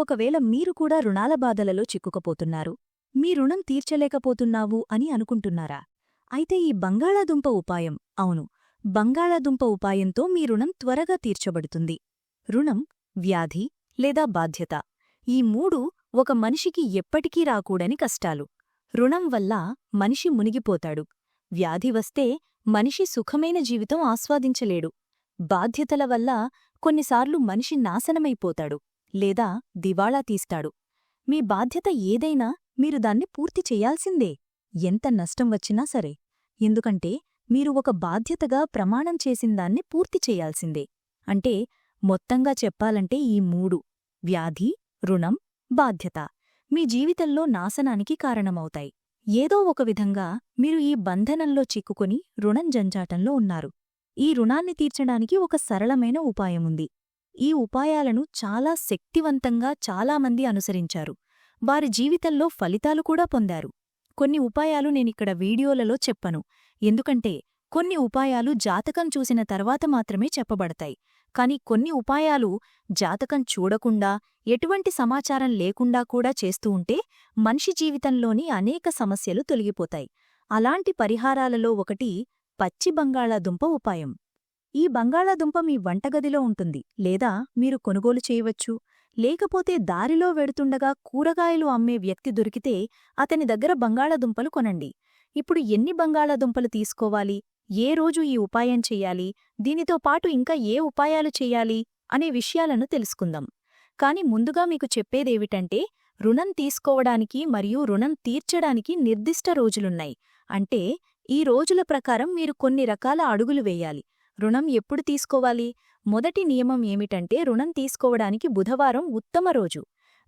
ఒకవేళ మీరు కూడా రుణాల బాధలలో చిక్కుకుపోతున్నారు మీ రుణం తీర్చలేకపోతున్నావు అని అనుకుంటున్నారా? అయితే ఈ బంగాళాదుంప ఉపాయం అవును బంగాళాదుంప ఉపాయంతో మీ రుణం త్వరగా తీర్చబడుతుంది. రుణం వ్యాధి లేదా బాధ్యత ఈ మూడు ఒక మనిషికి ఎప్పటికీ రాకూడని కష్టాలు. రుణం వల్ల మనిషి మునిగిపోతాడు. వ్యాధి వస్తే మనిషి సుఖమైన జీవితం ఆస్వాదించలేడు. బాధ్యతల వల్ల కొన్నిసార్లు మనిషి నాశనమైపోతాడు లేదా దివాళా తీస్తాడు. మీ బాధ్యత ఏదైనా మీరు దాన్ని పూర్తి చెయ్యాల్సిందే ఎంత నష్టం వచ్చినా సరే. ఎందుకంటే మీరు ఒక బాధ్యతగా ప్రమాణం చేసిందాన్ని పూర్తి చెయ్యాల్సిందే అంటే మొత్తంగా చెప్పాలంటే ఈ మూడు. వ్యాధి రుణం బాధ్యత. మీ జీవితంలో నాశనానికి కారణమవుతాయి. ఏదో ఒక విధంగా మీరు ఈ బంధనంలో చిక్కుకొని రుణం జంజాటంలో ఉన్నారు. ఈ రుణాన్ని తీర్చడానికి ఒక సరళమైన ఉపాయముంది ఈ ఉపాయాలను చాలా శక్తివంతంగా చాలామంది అనుసరించారు. వారి జీవితంలో ఫలితాలు కూడా పొందారు. కొన్ని ఉపాయాలు నేనిక్కడ వీడియోలలో చెప్పను. ఎందుకంటే కొన్ని ఉపాయాలు జాతకం చూసిన తర్వాత మాత్రమే చెప్పబడతాయి. కాని కొన్ని ఉపాయాలు జాతకం చూడకుండా ఎటువంటి సమాచారం లేకుండా కూడా చేస్తూ ఉంటే మనిషి జీవితంలోని అనేక సమస్యలు తొలగిపోతాయి. అలాంటి పరిహారాలలో ఒకటి పచ్చి బంగాళాదుంప ఉపాయం. ఈ బంగాళాదుంప మీ వంటగదిలో ఉంటుంది లేదా మీరు కొనుగోలు చేయవచ్చు. లేకపోతే దారిలో వెడుతుండగా కూరగాయలు అమ్మే వ్యక్తి దొరికితే అతని దగ్గర బంగాళాదుంపలు కొనండి. ఇప్పుడు ఎన్ని బంగాళాదుంపలు తీసుకోవాలి? ఏ రోజు ఈ ఉపాయం చెయ్యాలి దీనితో పాటు ఇంకా ఏ ఉపాయాలు చేయాలి అనే విషయాలను తెలుసుకుందాం. కాని ముందుగా మీకు చెప్పేదేమిటంటే రుణం తీసుకోవడానికి మరియు రుణం తీర్చడానికి నిర్దిష్ట రోజులున్నాయి. అంటే ఈ రోజుల ప్రకారం మీరు కొన్ని రకాల అడుగులు వేయాలి. రుణం ఎప్పుడు తీసుకోవాలి? మొదటి నియమం ఏమిటంటే రుణం తీసుకోవడానికి బుధవారం ఉత్తమ రోజు.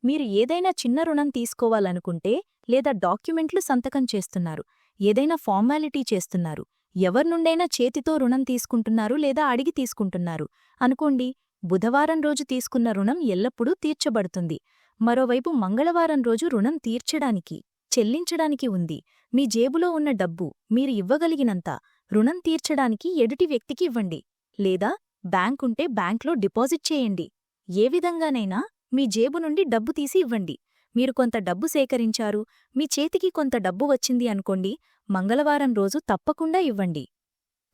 మీరు ఏదైనా చిన్న రుణం తీసుకోవాలనుకుంటే లేదా డాక్యుమెంట్లు సంతకం చేస్తున్నారు ఏదైనా ఫార్మాలిటీ చేస్తున్నారు ఎవర్నుండైనా చేతితో రుణం తీసుకుంటున్నారు లేదా అడిగి తీసుకుంటున్నారు. అనుకోండి బుధవారం రోజు తీసుకున్న రుణం ఎల్లప్పుడూ తీర్చబడుతుంది. మరోవైపు మంగళవారం రోజు రుణం తీర్చడానికి చెల్లించడానికి ఉంది. మీ జేబులో ఉన్న డబ్బు మీరు ఇవ్వగలిగినంత రుణం తీర్చడానికి ఎదుటి వ్యక్తికి ఇవ్వండి. లేదా బ్యాంకుంటే బ్యాంక్లో డిపాజిట్ చేయండి. ఏ విధంగానైనా మీ జేబు నుండి డబ్బు తీసి ఇవ్వండి. మీరు కొంత డబ్బు సేకరించారు మీ చేతికి కొంత డబ్బు వచ్చింది అనుకోండి మంగళవారం రోజు తప్పకుండా ఇవ్వండి.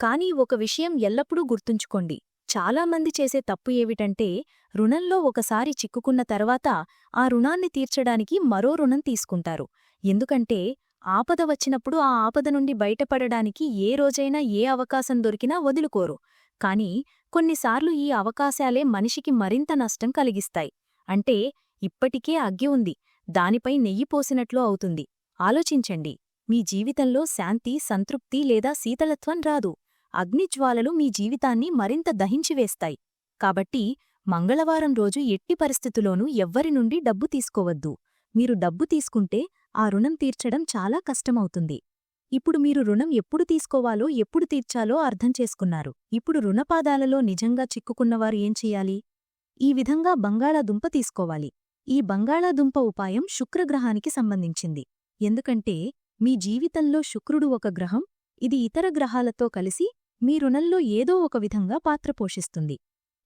కానీ ఒక విషయం ఎల్లప్పుడూ గుర్తుంచుకోండి. చాలామంది చేసే తప్పు ఏమిటంటే రుణంలో ఒకసారి చిక్కుకున్న తర్వాత ఆ రుణాన్ని తీర్చడానికి మరో రుణం తీసుకుంటారు. ఎందుకంటే ఆపద వచ్చినప్పుడు ఆ ఆపద నుండి బయటపడడానికి ఏ రోజైనా ఏ అవకాశం దొరికినా వదులుకోరు. కాని కొన్నిసార్లు ఈ అవకాశాలే మనిషికి మరింత నష్టం కలిగిస్తాయి. అంటే ఇప్పటికే అగ్గి ఉంది. దానిపై నెయ్యి పోసినట్లు అవుతుంది. ఆలోచించండి. మీ జీవితంలో శాంతి సంతృప్తి లేదా శీతలత్వం రాదు. అగ్నిజ్వాలలు మీ జీవితాన్ని మరింత దహించివేస్తాయి కాబట్టి మంగళవారం రోజు ఎట్టి పరిస్థితుల్లోనూ ఎవ్వరి నుండి డబ్బు తీసుకోవద్దు. మీరు డబ్బు తీసుకుంటే ఆ రుణం తీర్చడం చాలా కష్టమవుతుంది. ఇప్పుడు మీరు రుణం ఎప్పుడు తీసుకోవాలో ఎప్పుడు తీర్చాలో అర్థం చేసుకున్నారు. ఇప్పుడు రుణపాదాలలో నిజంగా చిక్కుకున్నవారు ఏం చెయ్యాలి ఈ విధంగా బంగాళాదుంప తీసుకోవాలి. ఈ బంగాళాదుంప ఉపాయం శుక్రగ్రహానికి సంబంధించింది. ఎందుకంటే మీ జీవితంలో శుక్రుడు ఒక గ్రహం ఇది ఇతర గ్రహాలతో కలిసి మీ రుణంలో ఏదో ఒక విధంగా పాత్ర పోషిస్తుంది.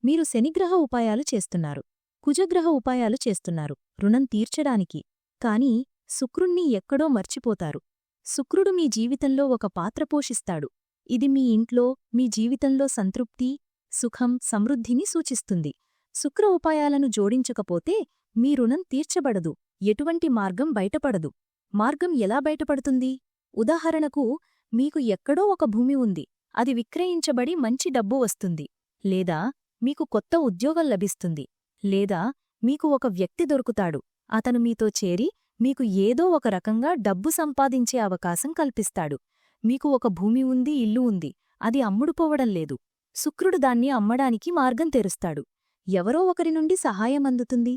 మీరు శనిగ్రహ ఉపాయాలు చేస్తున్నారు. కుజగ్రహ ఉపాయాలు చేస్తున్నారు. రుణం తీర్చడానికి. కాని శుక్రుణ్ణి ఎక్కడో మర్చిపోతారు. శుక్రుడు మీ జీవితంలో ఒక పాత్ర పోషిస్తాడు. ఇది మీ ఇంట్లో మీ జీవితంలో సంతృప్తి సుఖం సమృద్ధిని సూచిస్తుంది. శుక్ర ఉపాయాలను జోడించకపోతే మీ రుణం తీర్చబడదు. ఎటువంటి మార్గం బయటపడదు. మార్గం ఎలా బయటపడుతుంది? ఉదాహరణకు మీకు ఎక్కడో ఒక భూమి ఉంది. అది విక్రయించబడి మంచి డబ్బు వస్తుంది. లేదా మీకు కొత్త ఉద్యోగం లభిస్తుంది. లేదా మీకు ఒక వ్యక్తి దొరుకుతాడు. అతను మీతో చేరి మీకు ఏదో ఒక రకంగా డబ్బు సంపాదించే అవకాశం కల్పిస్తాడు. మీకు ఒక భూమి ఉంది ఇల్లు ఉంది. అది అమ్ముడుపోవడం లేదు. శుక్రుడు దాన్ని అమ్మడానికి మార్గం తెరుస్తాడు. ఎవరో ఒకరి నుండి సహాయం అందుతుంది.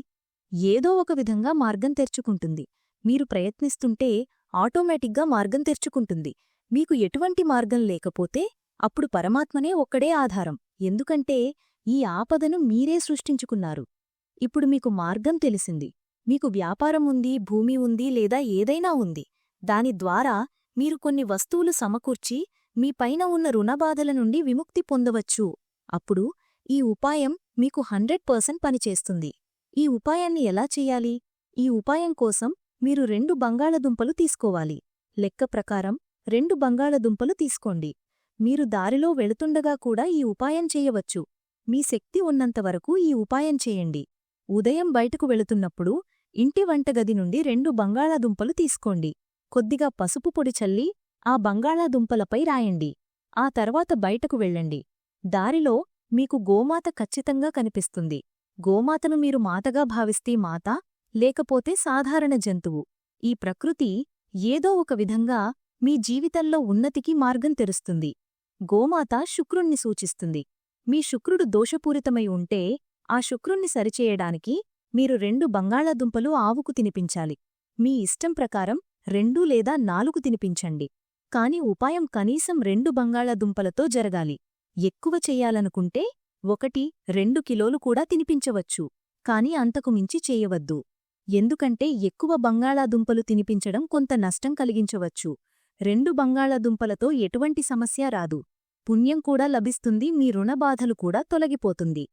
ఏదో ఒక విధంగా మార్గం తెరుచుకుంటుంది. మీరు ప్రయత్నిస్తుంటే ఆటోమేటిక్గా మార్గం తెరుచుకుంటుంది. మీకు ఎటువంటి మార్గం లేకపోతే అప్పుడు పరమాత్మనే ఒక్కడే ఆధారం. ఎందుకంటే ఈ ఆపదను మీరే సృష్టించుకున్నారు. ఇప్పుడు మీకు మార్గం తెలిసింది. మీకు వ్యాపారం ఉంది భూమి ఉంది లేదా ఏదైనా ఉంది. దాని ద్వారా మీరు కొన్ని వస్తువులు సమకూర్చి మీ పైన ఉన్న రుణబాధల నుండి విముక్తి పొందవచ్చు. అప్పుడు ఈ ఉపాయం మీకు హండ్రెడ్ పర్సెంట్ పనిచేస్తుంది. ఈ ఉపాయాన్ని ఎలా చెయ్యాలి ఈ ఉపాయం కోసం మీరు రెండు బంగాళదుంపలు తీసుకోవాలి. లెక్క ప్రకారం రెండు బంగాళదుంపలు తీసుకోండి. మీరు దారిలో వెళుతుండగా కూడా ఈ ఉపాయం చేయవచ్చు. మీ శక్తి ఉన్నంతవరకు ఈ ఉపాయం చేయండి. ఉదయం బయటకు వెళుతున్నప్పుడు ఇంటి వంటగది నుండి రెండు బంగాళాదుంపలు తీసుకోండి. కొద్దిగా పసుపు పొడి చల్లి ఆ బంగాళాదుంపలపై రాయండి. ఆ తర్వాత బయటకు వెళ్ళండి. దారిలో మీకు గోమాత ఖచ్చితంగా కనిపిస్తుంది. గోమాతను మీరు మాతగా భావిస్తే మాత లేకపోతే సాధారణ జంతువు. ఈ ప్రకృతి ఏదో ఒక విధంగా మీ జీవితంలో ఉన్నతికి మార్గం తెరుస్తుంది. గోమాత శుక్రుణ్ణి సూచిస్తుంది. మీ శుక్రుడు దోషపూరితమై ఉంటే ఆ శుక్రుణ్ణి సరిచేయడానికి మీరు రెండు బంగాళాదుంపలు ఆవుకు తినిపించాలి. మీ ఇష్టం ప్రకారం రెండు లేదా నాలుగు తినిపించండి. కాని ఉపాయం కనీసం రెండు బంగాళాదుంపలతో జరగాలి. ఎక్కువ చెయ్యాలనుకుంటే ఒకటి రెండు కిలోలు కూడా తినిపించవచ్చు. కాని అంతకు మించి చేయవద్దు. ఎందుకంటే ఎక్కువ బంగాళాదుంపలు తినిపించడం కొంత నష్టం కలిగించవచ్చు. రెండు బంగాళాదుంపలతో ఎటువంటి సమస్య రాదు. పుణ్యం కూడా లభిస్తుంది మీ రుణబాధలు కూడా తొలగిపోతుంది.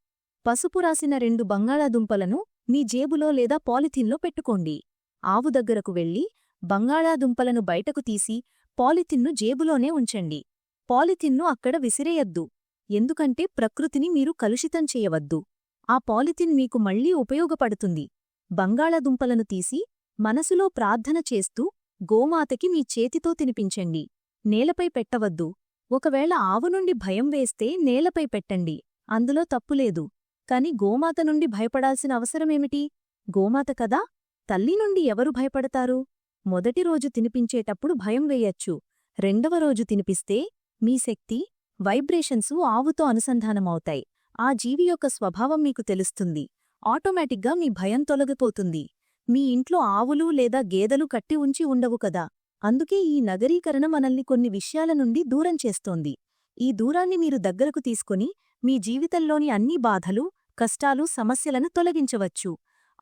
పసుపు రాసిన రెండు బంగాళాదుంపలను మీ జేబులో లేదా పాలిథిన్లో పెట్టుకోండి. ఆవు దగ్గరకు వెళ్ళి బంగాళాదుంపలను బయటకు తీసి పాలిథిన్ను జేబులోనే ఉంచండి. పాలిథిన్ను అక్కడ విసిరేయద్దు. ఎందుకంటే ప్రకృతిని మీరు కలుషితం చేయవద్దు. ఆ పాలిథిన్ మీకు మళ్ళీ ఉపయోగపడుతుంది. బంగాళాదుంపలను తీసి మనసులో ప్రార్థన చేస్తూ గోమాతకి మీ చేతితో తినిపించండి. నేలపై పెట్టవద్దు. ఒకవేళ ఆవు నుండి భయం వేస్తే నేలపై పెట్టండి. అందులో తప్పులేదు కాని గోమాత నుండి భయపడాల్సిన అవసరమేమిటి? గోమాత కదా? తల్లి నుండి ఎవరు భయపడతారు? మొదటి రోజు తినిపించేటప్పుడు భయం వేయచ్చు. రెండవ రోజు తినిపిస్తే మీ శక్తి వైబ్రేషన్సు ఆవుతో అనుసంధానమవుతాయి. ఆ జీవి యొక్క స్వభావం మీకు తెలుస్తుంది. ఆటోమేటిక్గా మీ భయం తొలగిపోతుంది. మీ ఇంట్లో ఆవులు లేదా గేదెలు కట్టి ఉంచి ఉండవు కదా. అందుకే ఈ నగరీకరణ మనల్ని కొన్ని విషయాల నుండి దూరం చేస్తోంది. ఈ దూరాన్ని మీరు దగ్గరకు తీసుకొని మీ జీవితంలోని అన్ని బాధలు కష్టాలు సమస్యలను తొలగించవచ్చు.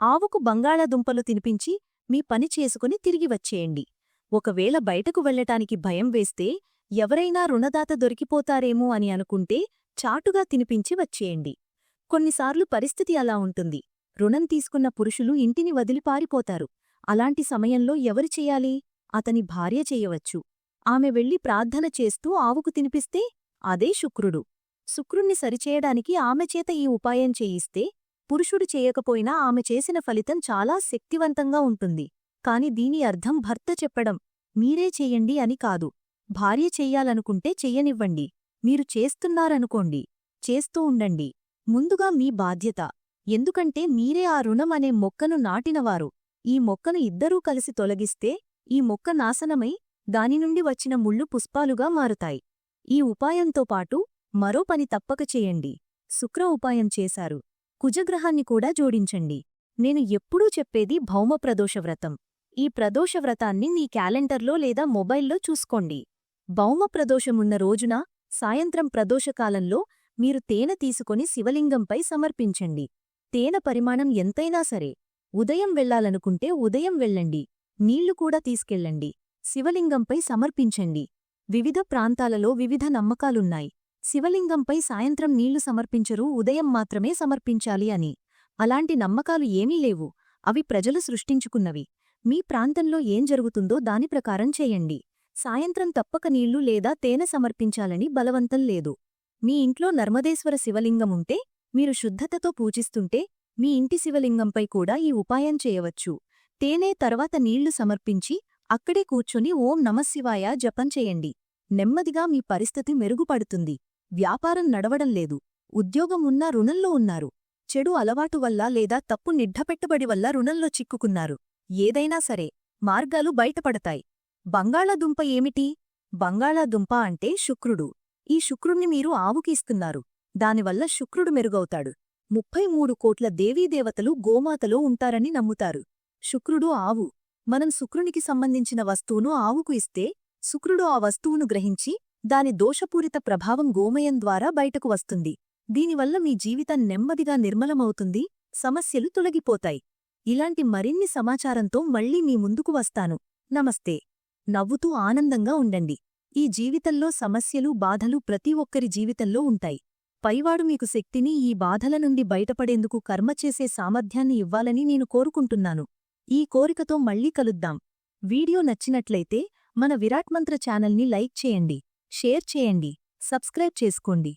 ఆవుకు బంగాళాదుంపలు తినిపించి మీ పని చేసుకుని తిరిగి వచ్చేయండి. ఒకవేళ బయటకు వెళ్ళటానికి భయం వేస్తే ఎవరైనా రుణదాత దొరికిపోతారేమో అని అనుకుంటే చాటుగా తినిపించి వచ్చేయండి. కొన్నిసార్లు పరిస్థితి అలా ఉంటుంది. రుణం తీసుకున్న పురుషులు ఇంటిని వదిలి పారిపోతారు. అలాంటి సమయంలో ఎవరు చెయ్యాలి అతని భార్య చెయ్యవచ్చు ఆమె వెళ్ళి ప్రార్థన చేస్తూ ఆవుకు తినిపిస్తే అదే శుక్రుడు. శుక్రుణ్ణి సరిచేయడానికి ఆమె చేత ఈ ఉపాయం చేయిస్తే పురుషుడు చేయకపోయినా ఆమె చేసిన ఫలితం చాలా శక్తివంతంగా ఉంటుంది. కాని దీని అర్థం భర్త చెప్పడం మీరే చెయ్యండి అని కాదు. భార్య చెయ్యాలనుకుంటే చెయ్యనివ్వండి మీరు చేస్తున్నారనుకోండి. చేస్తూ ఉండండి. ముందుగా మీ బాధ్యత. ఎందుకంటే మీరే ఆ రుణం అనే మొక్కను నాటినవారు. ఈ మొక్కను ఇద్దరూ కలిసి తొలగిస్తే ఈ మొక్క నాశనమై దానినుండి వచ్చిన ముళ్ళు పుష్పాలుగా మారుతాయి. ఈ ఉపాయంతో పాటు మరో పని తప్పక చేయండి. శుక్ర ఉపాయం చేశారు. కుజగ్రహాన్ని కూడా జోడించండి. నేను ఎప్పుడూ చెప్పేది భౌమ ప్రదోషవ్రతం ఈ ప్రదోషవ్రతాన్ని నీ క్యాలెండర్లో లేదా మొబైల్లో చూసుకోండి. భౌమ ప్రదోషమున్న రోజున సాయంత్రం ప్రదోషకాలంలో మీరు తేనె తీసుకొని శివలింగంపై సమర్పించండి. తేనె పరిమాణం ఎంతైనా సరే. ఉదయం వెళ్ళాలనుకుంటే ఉదయం వెళ్ళండి. నీళ్ళు కూడా తీసుకెళ్ళండి. శివలింగంపై సమర్పించండి. వివిధ ప్రాంతాలలో వివిధ నమ్మకాలున్నాయి. శివలింగంపై సాయంత్రం నీళ్ళు సమర్పించరు ఉదయం మాత్రమే సమర్పించాలి అని. అలాంటి నమ్మకాలు ఏమీ లేవు. అవి ప్రజలు సృష్టించుకున్నవి. మీ ప్రాంతంలో ఏం జరుగుతుందో దాని ప్రకారం చేయండి. సాయంత్రం తప్పక నీళ్ళు లేదా తేనె సమర్పించాలని బలవంతం లేదు. మీ ఇంట్లో నర్మదేశ్వర శివలింగముంటే మీరు శుద్ధతతో పూజిస్తుంటే మీ ఇంటి శివలింగంపై కూడా ఈ ఉపాయం చేయవచ్చు. తేనె తర్వాత నీళ్ళు సమర్పించి అక్కడే కూర్చొని ఓం నమశివాయ జపం చేయండి. నెమ్మదిగా మీ పరిస్థితి మెరుగుపడుతుంది. వ్యాపారం నడవడం లేదు. ఉద్యోగం ఉన్నా రుణంలో ఉన్నారు. చెడు అలవాటు వల్ల లేదా తప్పు నిడ్డపెట్టుబడి వల్ల రుణంలో చిక్కుకున్నారు. ఏదైనా సరే మార్గాలు బయటపడతాయి. బంగాళాదుంప ఏమిటి? బంగాళాదుంప అంటే శుక్రుడు. ఈ శుక్రుణ్ణి మీరు ఆవుకిస్తున్నారు. దానివల్ల శుక్రుడు మెరుగవుతాడు. ముప్పై మూడు కోట్ల దేవీదేవతలు గోమాతలో ఉంటారని నమ్ముతారు. శుక్రుడు ఆవు. మనం శుక్రునికి సంబంధించిన వస్తువును ఆవుకు ఇస్తే శుక్రుడు ఆ వస్తువును గ్రహించి దాని దోషపూరిత ప్రభావం గోమయం ద్వారా బయటకు వస్తుంది. దీనివల్ల మీ జీవితం నెమ్మదిగా నిర్మలమవుతుంది సమస్యలు తొలగిపోతాయి. ఇలాంటి మరిన్ని సమాచారంతో మళ్ళీ మీ ముందుకు వస్తాను. నమస్తే. నవ్వుతూ ఆనందంగా ఉండండి. ఈ జీవితంలో సమస్యలు బాధలు ప్రతి ఒక్కరి జీవితంలో ఉంటాయి. పైవాడు మీకు శక్తిని ఈ బాధల నుండి బయటపడేందుకు కర్మ చేసే సామర్థ్యాన్ని ఇవ్వాలని నేను కోరుకుంటున్నాను. ఈ కోరికతో మళ్ళీ కలుద్దాం. వీడియో నచ్చినట్లయితే మన విరాట్ మంత్ర ఛానల్ని లైక్ చేయండి షేర్ చేయండి సబ్స్క్రైబ్ చేసుకోండి.